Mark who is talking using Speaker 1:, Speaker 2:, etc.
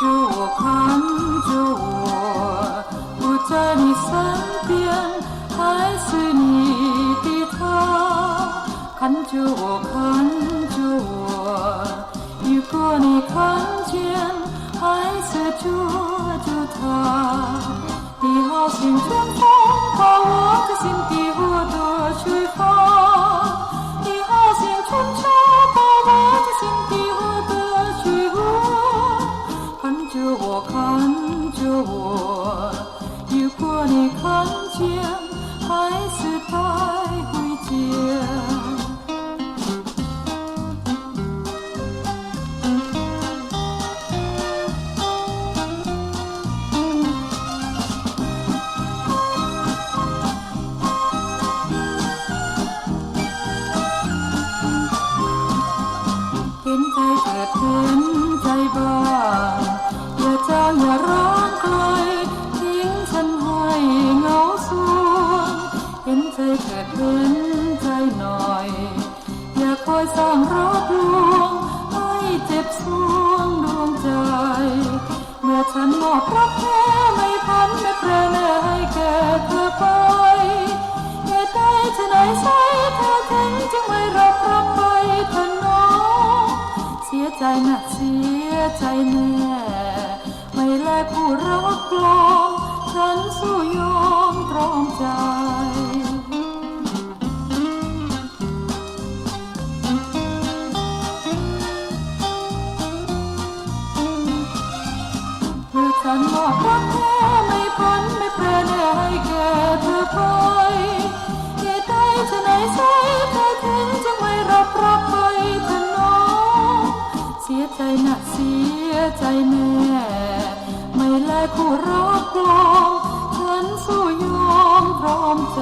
Speaker 1: 着我，看着我，不在你身边，还是你的他。看着我，看着我，如果你看见，还是捉着他。你好像春看着我，如果你看见，还是带回家。เห็นใจเถิดเห็นใจบ้างอย่า จางอย่าร้างไกลทิ้งฉันให้เหงาสวงเห็นใจเถิดเห็นใจหน่อย อย่าคอยสร้างรบลวงให้เจ็บสวงดวงใจ เมื่อฉันมอบรักแท้ไม่พันไม่แปรแน่ให้แก่เธอไปเหตุใดจะไหนใช่เธอถึงจึงไม่รับรับไปเธอน้องเสียใจนะเสียใจแน่ ไม่กูรักปลอมฉันสู้ยอมตรอมใจเมื่อฉันมอบรักแท้ไม่พันไม่แปรนให้แก่เธอไปเหตุใดจะไหนใช่เธอถึงจึงไม่รับรับไปเธอน้อง เสียใจนะเสียใจแม่ แลคู่รักกลองฉันสู้ยอมพร้อมใจ